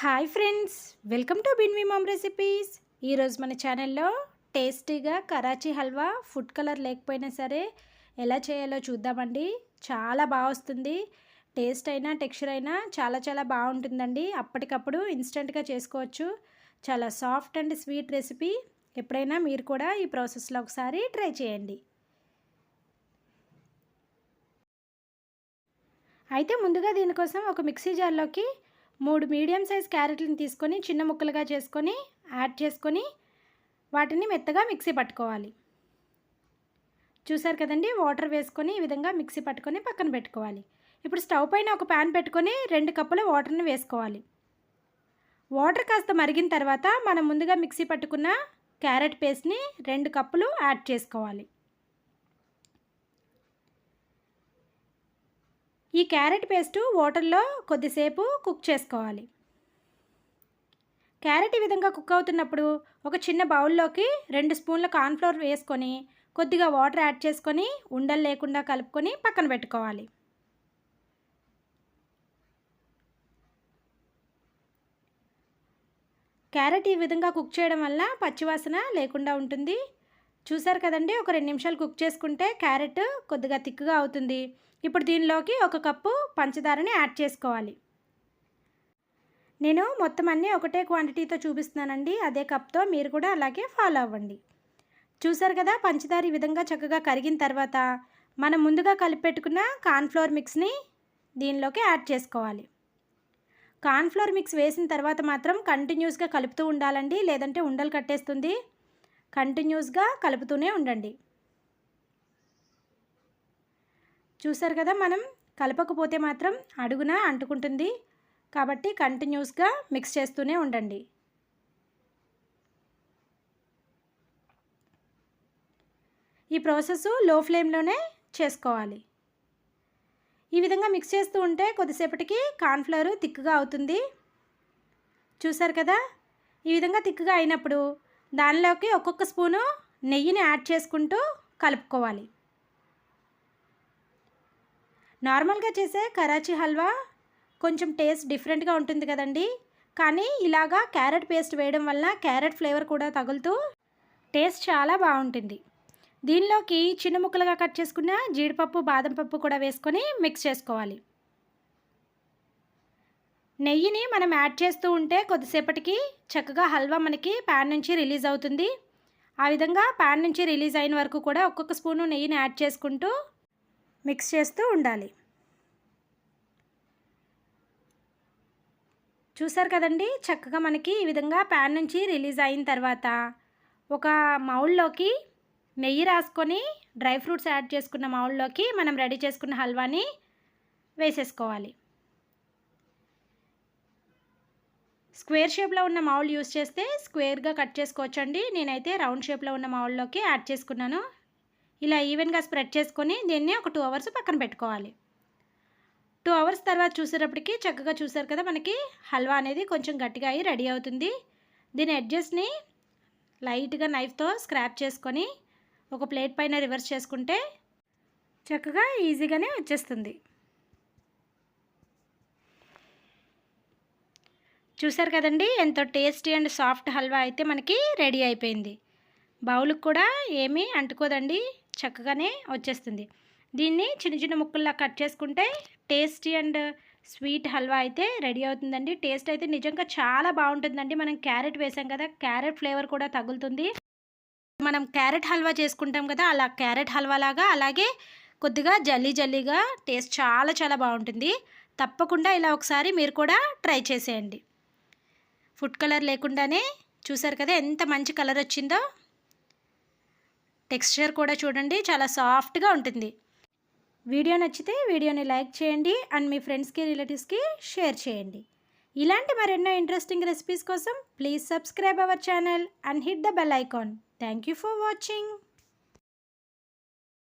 Hi friends welcome to బిన్వి mom recipes. ఈరోజు మన ఛానల్లో టేస్టీగా కరాచీ హల్వా ఫుడ్ కలర్ లేకపోయినా సరే ఎలా చేయాలో చూద్దామండి. చాలా బాగా వస్తుంది. టేస్ట్ అయినా టెక్స్చర్ అయినా చాలా చాలా బాగుంటుందండి. అప్పటికప్పుడు ఇన్స్టెంట్గా చేసుకోవచ్చు. చాలా సాఫ్ట్ అండ్ స్వీట్ రెసిపీ. ఎప్పుడైనా మీరు కూడా ఈ ప్రాసెస్లో ఒకసారి ట్రై చేయండి. అయితే ముందుగా దీనికోసం ఒక మిక్సీ జార్లోకి మూడు మీడియం సైజ్ క్యారెట్లను తీసుకొని చిన్న ముక్కలుగా చేసుకొని యాడ్ చేసుకొని వాటిని మెత్తగా మిక్సీ పట్టుకోవాలి. చూసారు కదండి? వాటర్ వేసుకొని ఈ విధంగా మిక్సీ పట్టుకొని పక్కన పెట్టుకోవాలి. ఇప్పుడు స్టవ్ పైన ఒక ప్యాన్ పెట్టుకొని రెండు కప్పుల వాటర్ని వేసుకోవాలి. వాటర్ కాస్త మరిగిన తర్వాత మనం ముందుగా మిక్సీ పట్టుకున్న క్యారెట్ పేస్ట్ని రెండు కప్పులు యాడ్ చేసుకోవాలి. ఈ క్యారెట్ పేస్టు వాటర్లో కొద్దిసేపు కుక్ చేసుకోవాలి. క్యారెట్ ఈ విధంగా కుక్ అవుతున్నప్పుడు ఒక చిన్న బౌల్లోకి రెండు స్పూన్ల కార్న్ఫ్లోర్ వేసుకొని కొద్దిగా వాటర్ యాడ్ చేసుకొని ఉండలు లేకుండా కలుపుకొని పక్కన పెట్టుకోవాలి. క్యారెట్ ఈ విధంగా కుక్ చేయడం వల్ల పచ్చివాసన లేకుండా ఉంటుంది. చూసారు కదండి? ఒక రెండు నిమిషాలు కుక్ చేసుకుంటే క్యారెట్ కొద్దిగా థిక్గా అవుతుంది. ఇప్పుడు దీనిలోకి ఒక కప్పు పంచదారని యాడ్ చేసుకోవాలి. నేను మొత్తం అన్నీ ఒకటే క్వాంటిటీతో చూపిస్తున్నానండి. అదే కప్తో మీరు కూడా అలాగే ఫాలో అవ్వండి. చూసారు కదా పంచదార ఈ విధంగా చక్కగా కరిగిన తర్వాత మనం ముందుగా కలిపెట్టుకున్న కార్న్ఫ్లోర్ మిక్స్ని దీనిలోకి యాడ్ చేసుకోవాలి. కార్న్ఫ్లోర్ మిక్స్ వేసిన తర్వాత మాత్రం కంటిన్యూస్గా కలుపుతూ ఉండాలండి. లేదంటే ఉండలు కట్టేస్తుంది. కంటిన్యూస్గా కలుపుతూనే ఉండండి. చూసారు కదా మనం కలపకపోతే మాత్రం అడుగున అంటుకుంటుంది. కాబట్టి కంటిన్యూస్గా మిక్స్ చేస్తూనే ఉండండి. ఈ ప్రాసెస్లో ఫ్లేమ్లోనే చేసుకోవాలి. ఈ విధంగా మిక్స్ చేస్తూ ఉంటే కొద్దిసేపటికి కార్న్ఫ్లవర్ తిక్కుగా అవుతుంది. చూసారు కదా ఈ విధంగా తిక్కుగా అయినప్పుడు దానిలోకి ఒక్కొక్క స్పూను నెయ్యిని యాడ్ చేసుకుంటూ కలుపుకోవాలి. నార్మల్గా చేసే కరాచీ హల్వా కొంచెం టేస్ట్ డిఫరెంట్గా ఉంటుంది కదండి. కానీ ఇలాగా క్యారెట్ పేస్ట్ వేయడం వల్ల క్యారెట్ ఫ్లేవర్ కూడా తగులుతూ టేస్ట్ చాలా బాగుంటుంది. దీనిలోకి చిన్న ముక్కలుగా కట్ చేసుకున్న జీడిపప్పు బాదం పప్పు కూడా వేసుకొని మిక్స్ చేసుకోవాలి. నెయ్యిని మనం యాడ్ చేస్తూ ఉంటే కొద్దిసేపటికి చక్కగా హల్వా మనకి ప్యాన్ నుంచి రిలీజ్ అవుతుంది. ఆ విధంగా ప్యాన్ నుంచి రిలీజ్ అయిన వరకు కూడా ఒక్కొక్క స్పూను నెయ్యిని యాడ్ చేసుకుంటూ మిక్స్ చేస్తూ ఉండాలి. చూసారు కదండి? చక్కగా మనకి ఈ విధంగా ప్యాన్ నుంచి రిలీజ్ అయిన తర్వాత ఒక మౌల్లోకి నెయ్యి రాసుకొని డ్రై ఫ్రూట్స్ యాడ్ చేసుకున్న మౌల్లోకి మనం రెడీ చేసుకున్న హల్వాని వేసేసుకోవాలి. స్క్వేర్ షేప్లో ఉన్న మౌల్ యూస్ చేస్తే స్క్వేర్గా కట్ చేసుకోవచ్చండి. నేనైతే రౌండ్ షేప్లో ఉన్న మౌల్లోకి యాడ్ చేసుకున్నాను. ఇలా ఈవెన్గా స్ప్రెడ్ చేసుకొని దీన్ని ఒక టూ అవర్స్ పక్కన పెట్టుకోవాలి. టూ అవర్స్ తర్వాత చూసేటప్పటికి చక్కగా చూసారు కదా మనకి హల్వా అనేది కొంచెం గట్టిగా అయ్యి రెడీ అవుతుంది. దీని ఎడ్జెస్ని లైట్గా నైఫ్తో స్క్రాప్ చేసుకొని ఒక ప్లేట్ పైన రివర్స్ చేసుకుంటే చక్కగా ఈజీగానే వచ్చేస్తుంది. చూసారు కదండి ఎంతో టేస్టీ అండ్ సాఫ్ట్ హల్వా అయితే మనకి రెడీ అయిపోయింది. బౌల్కి కూడా ఏమీ అంటుకోదండి. చక్కగానే వచ్చేస్తుంది. దీన్ని చిన్న చిన్న ముక్కల్లా కట్ చేసుకుంటే టేస్టీ అండ్ స్వీట్ హల్వా అయితే రెడీ అవుతుందండి. టేస్ట్ అయితే నిజంగా చాలా బాగుంటుందండి. మనం క్యారెట్ వేసాం కదా క్యారెట్ ఫ్లేవర్ కూడా తగులుతుంది. మనం క్యారెట్ హల్వా చేసుకుంటాం కదా అలా క్యారెట్ హల్వా లాగా అలాగే కొద్దిగా జల్లీ జల్లీగా టేస్ట్ చాలా చాలా బాగుంటుంది. తప్పకుండా ఇలా ఒకసారి మీరు కూడా ట్రై చేసేయండి. ఫుడ్ కలర్ లేకుండానే చూసారు కదా ఎంత మంచి కలర్ వచ్చిందో. టెక్స్చర్ కూడా చూడండి చాలా సాఫ్ట్గా ఉంటుంది. వీడియో నచ్చితే వీడియోని లైక్ చేయండి అండ్ మీ ఫ్రెండ్స్కి రిలేటివ్స్కి షేర్ చేయండి. ఇలాంటి మరెన్నో ఇంట్రెస్టింగ్ రెసిపీస్ కోసం please subscribe our channel and hit the bell icon. Thank you for watching.